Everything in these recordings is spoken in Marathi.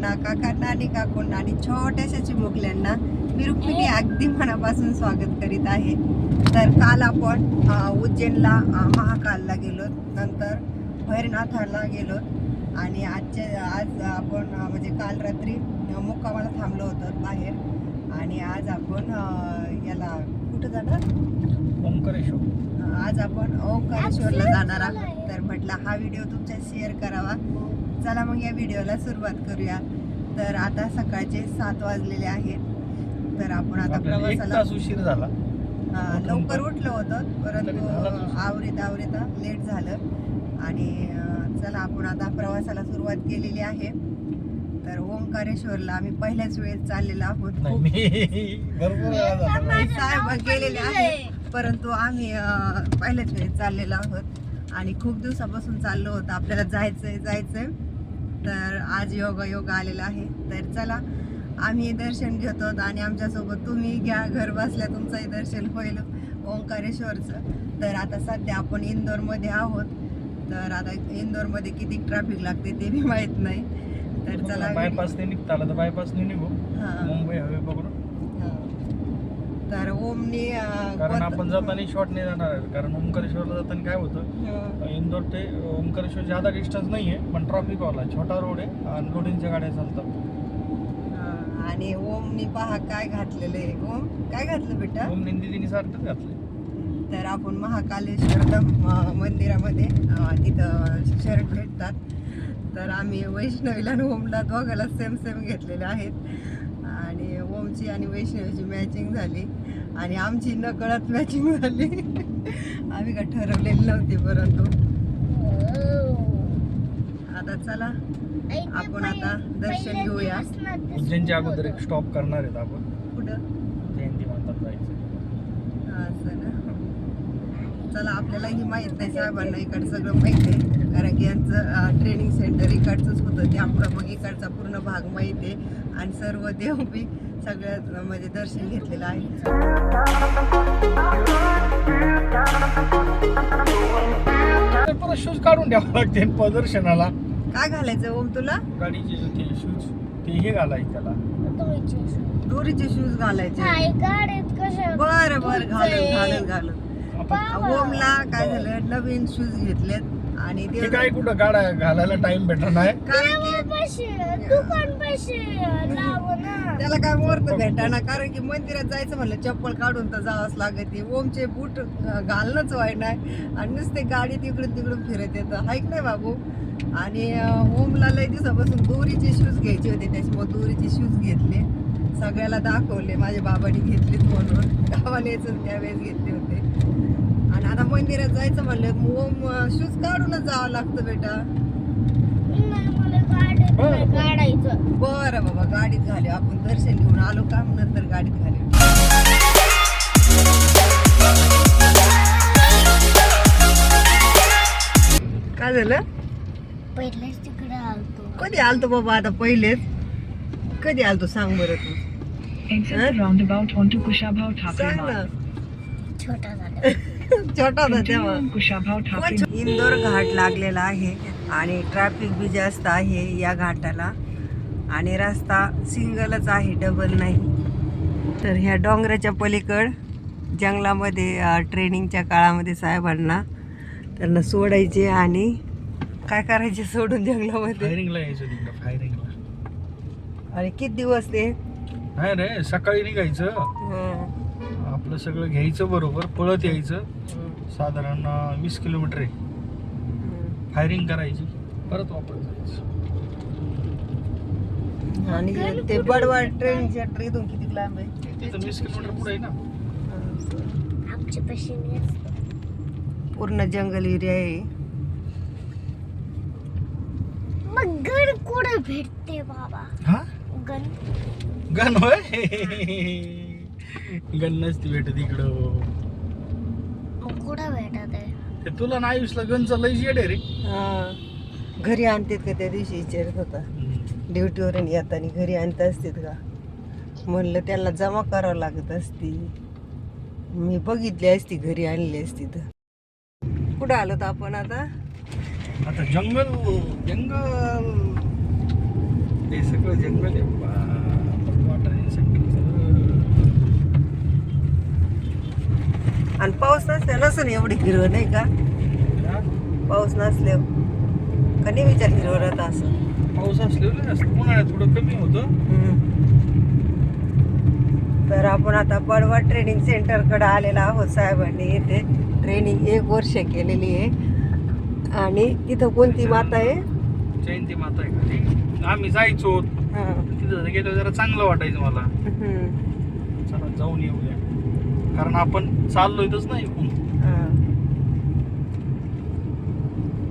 नमस्कार सर्व गोडताईंना दादांना काकांना आणि काकूंना आणि छोट्याशा चिमुकल्यांना मी रुक्मिणी अगदी मनापासून स्वागत करीत आहे. तर काल आपण उज्जैनला महाकालला गेलो नंतर भैरनाथाला गेलो आणि आजचे आज आपण म्हणजे काल रात्री मुक्कामाला थांबलो होतो बाहेर. आणि आज आपण याला कुठं जाणार? ओंकारेश्वर. आज आपण ओंकारेश्वरला जाणार आहोत. तर म्हटलं हा व्हिडिओ तुमच्या शेअर करावा. चला मग या व्हिडिओला सुरुवात करूया. तर आता सकाळचे सात वाजलेले आहेत. तर आपण आता प्रवासाला तास उशीर झाला. हा, लवकर उठलो होतो परंतु. आवरीत आवरीत लेट झालं. आणि चला आपण आता प्रवासाला सुरुवात केलेली आहे. तर ओंकारेश्वरला आम्ही पहिल्याच वेळेस चाललेलो आहोत. साहेब गेलेले आहे परंतु आम्ही पहिल्याच वेळेस चाललेलो आहोत. आणि खूप दिवसापासून चाललो होतं. आपल्याला जायचंय जायचंय. तर आज योगा योगा आलेला आहे. तर चला आम्ही दर्शन घेतो आणि आमच्यासोबत तुम्ही घ्या. घर बसल्या तुमचंही दर्शन होईल ओंकारेश्वरचं. तर आता सध्या आपण इंदोरमध्ये आहोत. तर आता इंदोरमध्ये किती ट्रॅफिक लागते ते बी माहीत नाही. तर चला बायपासने निघता आला तर बायपासने निघू. हां. मुंबई हवे पकडून तर ओमनी कारण आपण जाताना शॉर्टने जाणार आहे. कारण ओंकारेश्वरला जाताना काय होतं हं. इंदोर ते ओंकारेश्वर ज्यादा डिस्टन्स नाही आहे पण ट्रॉफिक वाला. छोटा रोड आहे आणि लोडिंगच्या गाड्या चालतात. आणि ओमनी पहा काय घातलेलं आहे. ओम काय घातलं बेटा? ओम निंदिनी सारखंच घातलंय. तर आपण महाकालेश्वर मंदिरामध्ये तिथं शर्ट भेटतात. तर आम्ही वैष्णवीला आणि ओमला दोघाला सेम सेम घेतलेले आहेत. आणि ओमची आणि वैष्णवीची मॅचिंग झाली. आणि आमची नकळत मॅचिंग झाली. आम्ही काय ठरवलेली नव्हती परंतु. आता चला आपण आता दर्शन घेऊया. उज्जैनच्या अगोदर एक स्टॉप करणार आहेत आपण. कुठं? जयंती मातात जायचं. असं ना. चला आपल्याला ही माहीत नाही साहेबांना इकडं सगळं माहीत आहे. कारण की यांचं ट्रेनिंग सेंटर इकडचंच होतं. त्यामुळं मग इकडचा पूर्ण भाग माहीत आहे. आणि सर्व देव बी सगळ्यात म्हणजे दर्शन घेतलेलं आहे. परत शूज काढून द्यावं लागते प्रदर्शनाला. काय घालायचं ओम तुला? गाडीचे ते शूज ते हे घालायचं त्याला. दोरीचे शूज घालायचे. हाय गाडीत कसं बरं बरं घालून घालून घालून. ओमला काय झालं नवीन शूज घेतलेत. आणि ते काय कुठं गाड्या घालायला टाइम भेटत नाही? कारण की पैसे दुकान पैसे लाव ना. त्याला काय मुहूर्त भेटाना कारण की मंदिरात जायचं म्हणलं चप्पल काढून तर जावंच लागते ओमचे बूट घालणंच व्हाय नाही. आणि नुसते गाडी तिकडून तिकडून फिरत येतं. हायक नाही बाबू? आणि ओमला लय दिवसापासून दोरीचे शूज घ्यायचे होते. त्याच्यामुळे दोरीचे शूज घेतले. सगळ्याला दाखवले. माझ्या बाबांनी घेतलेत म्हणून. गावाला यायचं त्यावेळेस घेतले होते. आणि आता मंदिरात जायचं म्हणलं ओम शूज काढूनच जावं लागतं बेटा. नाही मला गाडीत बरं. काढायचं बाबा गाडीत घाले. आपण दर्शन घेऊन आलो का? नंतर गाडीत घाले. काय झालं? पहिलेच तिकडे आलतो. कधी आलतो बाबा आता पहिलेच? कधी आलतो सांग बरं तू. Exit Huh? the roundabout onto Kushabhau Thapre सांग ना. छोटा झाला. छोटा होता तेव्हा. इंदोर घाट लागलेला आहे आणि ट्रॅफिक बी जास्त आहे या घाटाला. आणि रस्ता सिंगलच आहे डबल नाही. तर ह्या डोंगराच्या पलीकड जंगलामध्ये ट्रेनिंगच्या काळामध्ये साहेबांना त्यांना सोडायचे आणि काय करायचे सोडून जंगलामध्ये? आणि किती दिवस ते? नाही रे सकाळी निघायचं. आपलं सगळं घ्यायचं बरोबर पळत यायचं. साधारण वीस किलोमीटर आहे. फायरिंग करायची परत वापस जायचं. आणि ते बडवाड ट्रेनच्या इथून किती लांब आहे? तिथं वीस किलोमीटर पुढे आहे ना. आमचे पैसे पूर्ण जंगल एरिया आहे. मग गण कुठे भेटते बाबा? हा? गण. गन होय? गन नसती भेटत इकडं. कुठं भेटत आहे? ते तुला नाही विसला गनचा लई येड आहे रे. हा. घरी आणतात का त्या दिवशी विचारत होता. ड्युटीवरून येताना घरी आणत असतात का? म्हणलं त्यांना जमा करावं लागत असती. मी बघितली असती घरी आणली असती तर. कुठं आलो तर आपण आता? आता जंगल जंगल. ते सगळं जंगल आहे. वाटर आणि पाऊस नसल्या नसून एवढी हिरवं नाही का? पाऊस नसल्यावर. का नाही विचार हिरवं राहतं असं पाऊस जास्त. उन्हाळ्यात थोडं कमी होतं. तर आपण आता बडवा ट्रेनिंग सेंटरकडे आलेला आहोत साहेबांनी. इथे ट्रेनिंग एक वर्ष केलेली आहे. आणि इथं कोणती माता आहे? जयंती माता आहे का आम्ही जायचो. हां. तिथं गेलो जरा चांगलं वाटायचं मला. चला जाऊन येऊया. कारण आपण चाललोय तच नाही हां.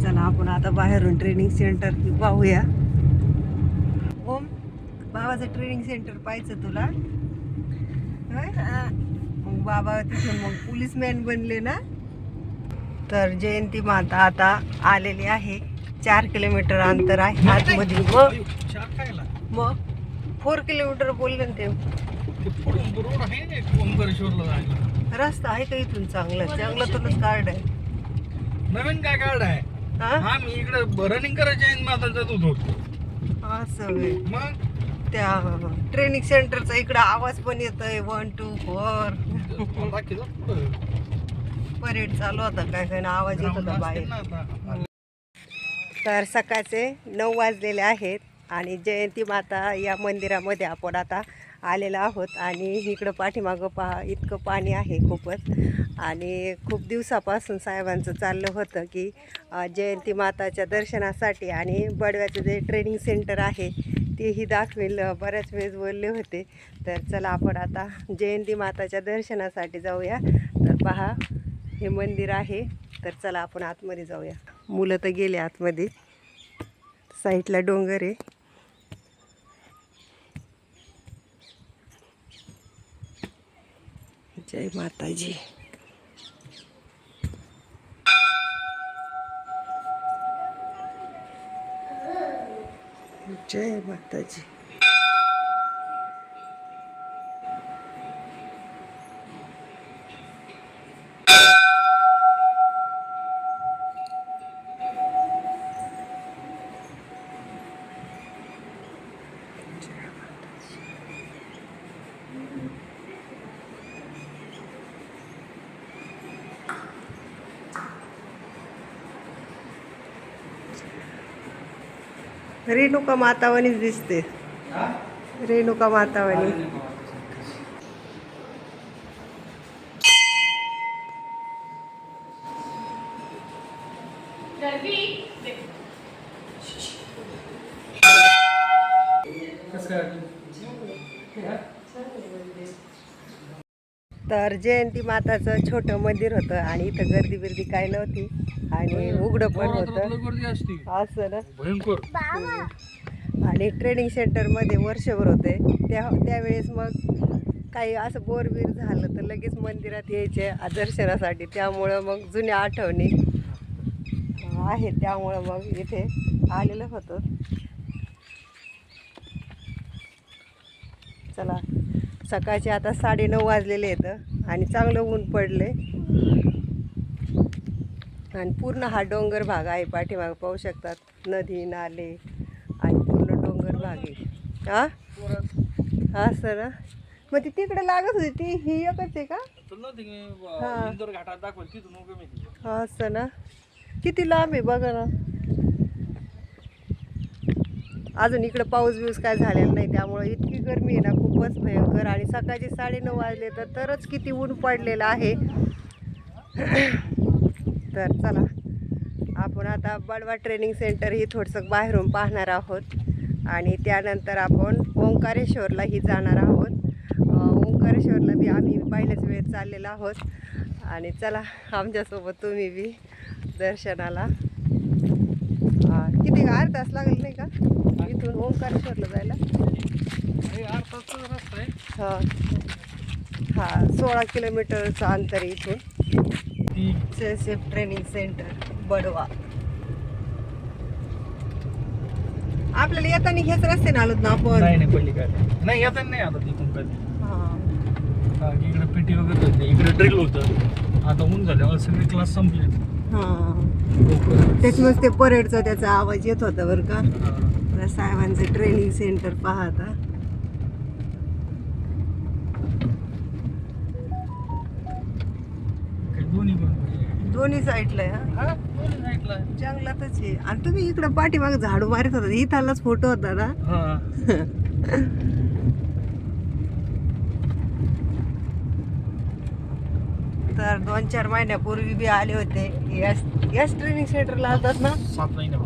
चला आपण आता बाहेरून ट्रेनिंग सेंटर पाहूया. ओम बाबाचं ट्रेनिंग सेंटर पाहायचं तुला. होय? मग बाबा तिथून मग पोलीसमॅन बनले ना? तर जयंती माता आता आलेली आहे. चार किलोमीटर अंतर आहे. आतमध्ये. मग मग? फोर किलोमीटर बोलले ना ते. रोड आहे ना एक ओंकारेश्वरला जायला रस्ता आहे का इथून चांगला? जंगलातूनच कार्ड आहे. नवीन काय कार्ड आहे? हा? हा मी इकडे रनिंग करायच्या जात होतो. असं होय. मग? त्या ट्रेनिंग सेंटरचा इकडं आवाज पण येतोय. वन टू फोर मला दाखवलं पुढं. परेड चालू होता काय काय ना आवाज येत होता बाहेर. ना आता. तर सकाळचे नऊ वाजलेले आहेत आणि जयंती माता या मंदिरामध्ये आपण आता आलेलो आहोत आणि इकडं पाठीमागं पहा इतकं पाणी आहे खूपच. आणि खूप दिवसापासून साहेबांचं चाललं होतं की जयंती माताच्या दर्शनासाठी आणि बडव्याचं जे ट्रेनिंग सेंटर आहे तेही दाखवेल. बऱ्याच वेळेस बोलले होते. तर चला आपण आता जयंती माताच्या दर्शनासाठी जाऊया. तर पहा हे मंदिर आहे. तर चला आपण आतमध्ये जाऊया. मुलं तर गेले आतमध्ये. साईडला डोंगर आहे. જય માતાજી. જય માતાજી. रेणुका मातावानीच दिसते. रेणुका मातावानी तर जयंती माताचं छोटं मंदिर होतं आणि इथं गर्दी बिर्दी काय नव्हती आणि उघडं पण होतं. असं ना? आणि ट्रेनिंग सेंटरमध्ये वर्षभर होते. त्या त्यावेळेस मग काही असं बोरबीर झालं तर लगेच मंदिरात यायचे दर्शनासाठी त्यामुळं मग जुन्या आठवणी आहेत. त्यामुळं मग इथे आलेलं होतं. चला सकाळचे आता साडेनऊ वाजलेले आहेत. आणि चांगलं ऊन पडले आणि पूर्ण हा डोंगर भाग आहे पाठीमाग पाहू शकतात. नदी नाले आणि पूर्ण डोंगर भाग आहे. हा? हा सर. मग ती तिकडे लागत होती ती ही एकच आहे का? हा. हा असं ना किती लांब आहे बघा ना. अजून इकडं पाऊस बिऊस काय झालेला नाही त्यामुळं इतकी गरमी आहे ना खूपच भयंकर. आणि सकाळचे साडेनऊ वाजले तर तरच किती ऊन पडलेलं आहे. तर चला आपण आता बडवा ट्रेनिंग सेंटर ही थोडंसं बाहेरून पाहणार आहोत. आणि त्यानंतर आपण ओंकारेश्वरलाही जाणार आहोत. ओंकारेश्वरला बी आम्ही पहिल्याच वेळेत चाललेलो आहोत. आणि चला आमच्यासोबत तुम्ही बी दर्शनाला हा, किती अर्धा तास लागेल नाही का? इथून ओंकारेश्वरला जायला. हे आठ हा. हा सोळा किलोमीटरचं अंतर आहे इथून सेफ ट्रेनिंग सेंटर बडवा. आपल्याला येताना हेच रस्ते आलोत ना आपण? नाही नाही पहिली काय नाही येता नाही आता तिथून कधी. हा. हा, इकडे पेटी वगैरे होती. इकडे ड्रिल होतं. आता ऊन झाल्यावर सगळे क्लास संपले. त्याच्यामुळेच ते परेडचा त्याचा आवाज येत होता बरं का. साहेबांचं ट्रेनिंग सेंटर पाहता दोन्ही साईडला. जंगलातच आहे. आणि तुम्ही इकडं पाठीमाग झाडू मारित होता. इथलाच फोटो होता ना हा तर दोन चार महिन्यापूर्वी बी आले होते. याच याच ट्रेनिंग सेंटरला असतात ना? सात महिने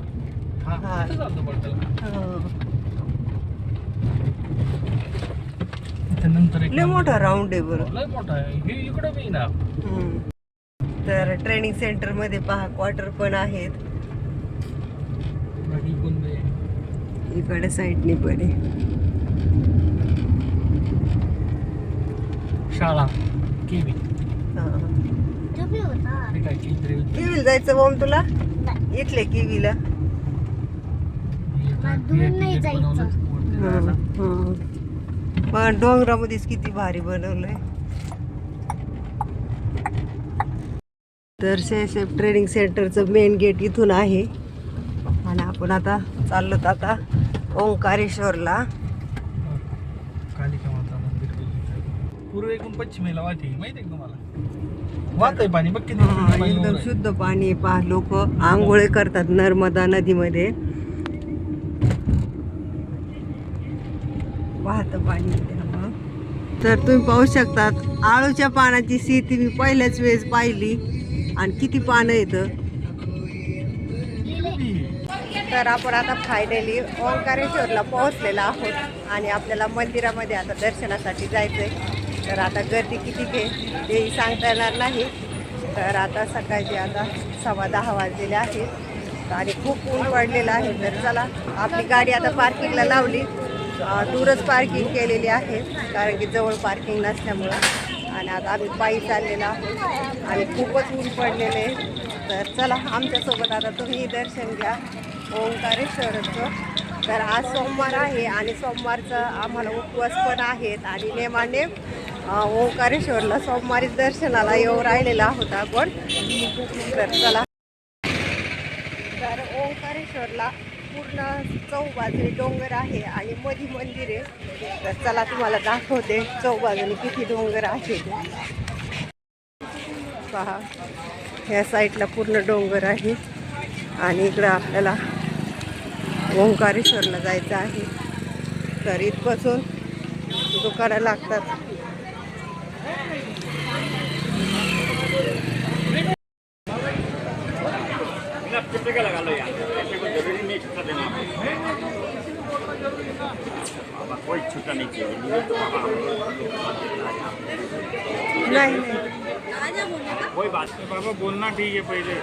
हा. हा. नंतर लय मोठा राऊंड आहे बरं. लय मोठा आहे. इकडं बी ना हम्म. तर ट्रेनिंग सेंटरमध्ये पहा क्वार्टर पण आहेत. इकडे साईडनी पण आहे. शाळा केवी किवीला जायचं बॉम्ब तुला? इथले किवीला. दूर नाही जायचं. पण डोंगरामध्येच किती भारी बनवलंय. तर शेफ ट्रेनिंग सेंटरचं मेन गेट इथून आहे. आणि आपण आता चाललो आता ओंकारेश्वरला कालिका माता मंदिर पूर्वेकडून पश्चिमेला वाटे माहिती आहे तुम्हाला? पाणी बघ किती हा, पाणी एकदम. शुद्ध पाणी पहा लोक आंघोळे करतात नर्मदा नदीमध्ये. वाहत पाणी त्यामुळं. तर तुम्ही पाहू शकतात आळूच्या पानाची शेती मी पहिल्याच वेळेस पाहिली. आणि किती पानं येतं तर आपण आता फायनली ओंकारेश्वरला पोहोचलेलो आहोत. आणि आपल्याला मंदिरामध्ये आता दर्शनासाठी जायचं आहे तर आता गर्दी किती घे तेही सांगता येणार नाही. तर आता सकाळचे आता सव्वा दहा वाजलेले आहेत. आणि खूप ऊन पडलेलं आहे. तर चला आपली गाडी आता पार्किंगला लावली. दूरच पार्किंग केलेली आहे. कारण की जवळ पार्किंग नसल्यामुळं. आणि आता आम्ही पायी चाललेलो आहोत. आणि खूपच ऊन पडलेले आहे. तर चला आमच्यासोबत आता तुम्ही दर्शन घ्या. ओंकारेश्वरचं. तर आज सोमवार आहे आणि सोमवारचं आम्हाला उपवास पण आहेत. आणि नेमाने ओंकारेश्वरला सोमवारी दर्शनाला येऊ राहिलेला आहोत आपण. तर चला. तर ओंकारेश्वरला पूर्ण चौबाजूने डोंगर आहे आणि मधी मंदिर आहे. तर चला तुम्हाला दाखवते चौबाजूने किती डोंगर आहे. पहा ह्या साईडला पूर्ण डोंगर आहे आणि इकडं आपल्याला ओंकारेश्वरला जायचं आहे. तर इथपासून दुकानं लागतात. नहीं चाहिए नाही नाही कोई बात नहीं बाबा बोलना ठीक है पहले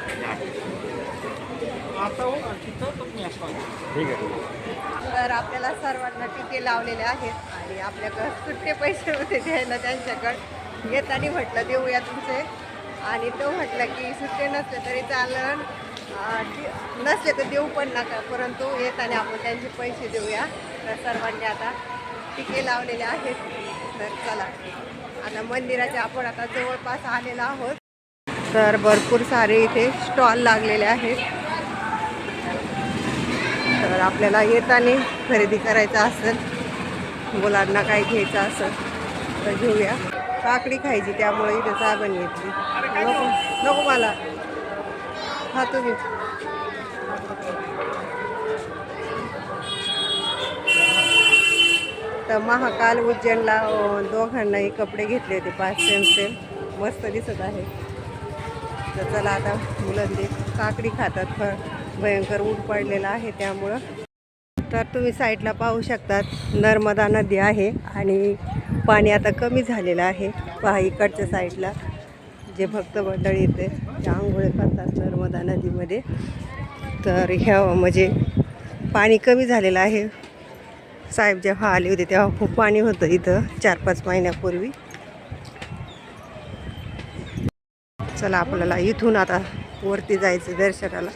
आता हो ना, तिथं तर मी असतो. ठीक है तर आपल्याला सर्वांना टिके लावलेले आहेत आणि आपल्याकडं सुट्टे पैसे होते द्यायला त्यांच्याकडं येताना म्हटलं देऊया तुमचे. आणि तो म्हटलं की सुट्टे नसले तरी चालन. नसले तर देऊ पण नका परंतु येताना आपण त्यांचे पैसे देऊया. तर सर्वांनी आता टिके लावलेले आहेत. तर चला आता मंदिराच्या आपण आता जवळपास आलेलो आहोत. तर भरपूर सारे इथे स्टॉल लागलेले आहेत. तर आपल्याला येताना खरेदी करायचं असेल मुलांना काय घ्यायचं असेल तर घेऊया. काकडी खायची त्यामुळे इथे साबण घेतली नको नको मला. हा तुम्ही. तर महाकाल उज्जैनला दोघांनाही कपडे घेतले होते पाच सेम सेम. मस्त दिसत आहे. तर चला आता मुलं ते काकडी खातात फळ भयंकर ऊन पडलेलं आहे त्यामुळं. तर तुम्ही साईडला पाहू शकतात नर्मदा नदी आहे आणि पाणी आता कमी झालेलं आहे. पहा इकडच्या साईडला जे भक्त मंडळी येते ते आंघोळे करतात नर्मदा नदीमध्ये. तर ह्या म्हणजे पाणी कमी झालेलं आहे. साहेब जेव्हा आले होते तेव्हा खूप पाणी होतं इथं चार पाच महिन्यापूर्वी. चला आपल्याला इथून आता वरती जायचं दर्शनाला.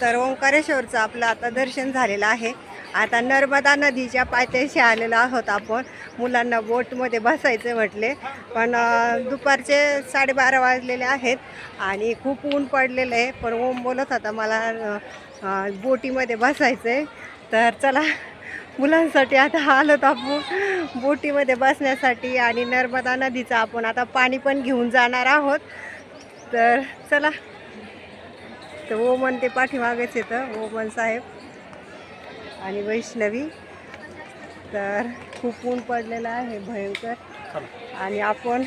तर ओंकारेश्वरचं आपलं आता दर्शन झालेलं आहे. आता नर्मदा नदीच्या पायथ्याशी आलेलो आहोत आपण. मुलांना बोटमध्ये बसायचे म्हटले. पण दुपारचे साडेबारा वाजलेले आहेत आणि खूप ऊन पडलेलं आहे. पण ओम बोलत होता मला बोटीमध्ये बसायचं आहे तर चला मुलांसाठी आता आलोत आपण बोटीमध्ये बसण्यासाठी आणि नर्मदा नदीचं आपण आता पाणी पण घेऊन जाणार आहोत. तर चला. तर ओमन ते पाठीमागेच येतं ओमन साहेब. आणि वैष्णवी. तर खूप ऊन पडलेलं आहे भयंकर. आणि आपण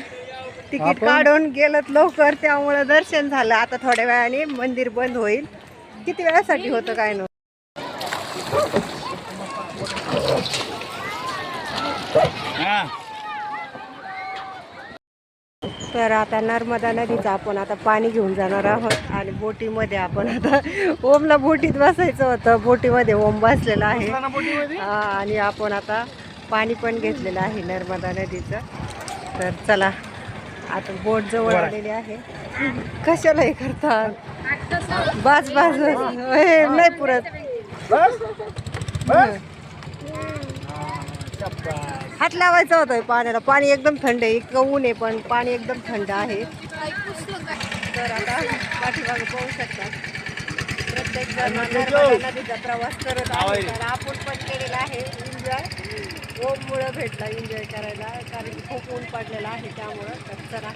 तिकीट काढून गेलोत लवकर त्यामुळं दर्शन झालं. आता थोड्या वेळाने मंदिर बंद होईल. किती वेळासाठी होतं काय नव्हतं? तर आता नर्मदा नदीचं आपण आता पाणी घेऊन जाणार आहोत आणि बोटीमध्ये आपण आता ओमला बोटीत बसायचं होतं. बोटीमध्ये ओम बसलेला आहे. आणि आपण आता पाणी पण घेतलेलं आहे नर्मदा नदीचं. तर चला आता बोट जवळ. आलेली आहे. कशाला हे करतात बस बस बस. हे. नाही पुरत. हात लावायचा होता पाण्याला. पाणी एकदम थंड आहे इतकं ऊन आहे पण पाणी एकदम थंड आहे. तर आता पाठीमागे पाहू शकता. प्रत्येक जण नदीचा प्रवास करत आहे तर आपण पण केलेला आहे. एन्जॉय ओममुळं भेटला एन्जॉय करायला कारण की खूप ऊन पडलेलं आहे त्यामुळं. तर चला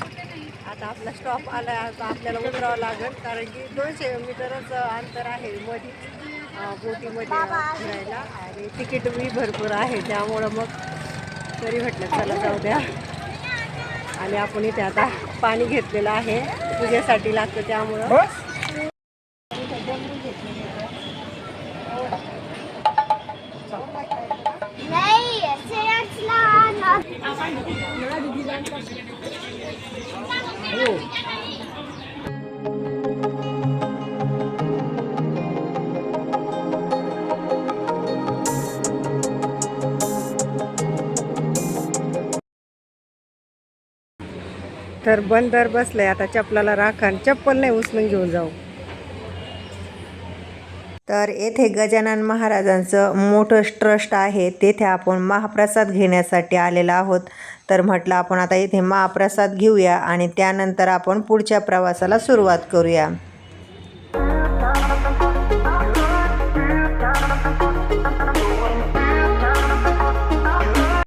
आता आपला स्टॉप आला आता आपल्याला उतरावं लागेल कारण की दोनशे मीटरच अंतर आहे मध्ये बोटीमध्ये फिरायला. आणि तिकीटही भरपूर आहे त्यामुळं मग तरी म्हटलं चला जाऊ द्या. आणि आपण इथे आता पाणी घेतलेलं आहे. पूजेसाठी लागतं त्यामुळं. तर बंदर बसलंय. आता चपलाला राखण चप्पल नाही उचलून घेऊन जाऊ. तर येथे गजानन महाराजांचं मोठं ट्रस्ट आहे. तेथे आपण महाप्रसाद घेण्यासाठी आलेलो आहोत. तर म्हटलं आपण आता इथे महाप्रसाद घेऊया आणि त्यानंतर आपण पुढच्या प्रवासाला सुरुवात करूया.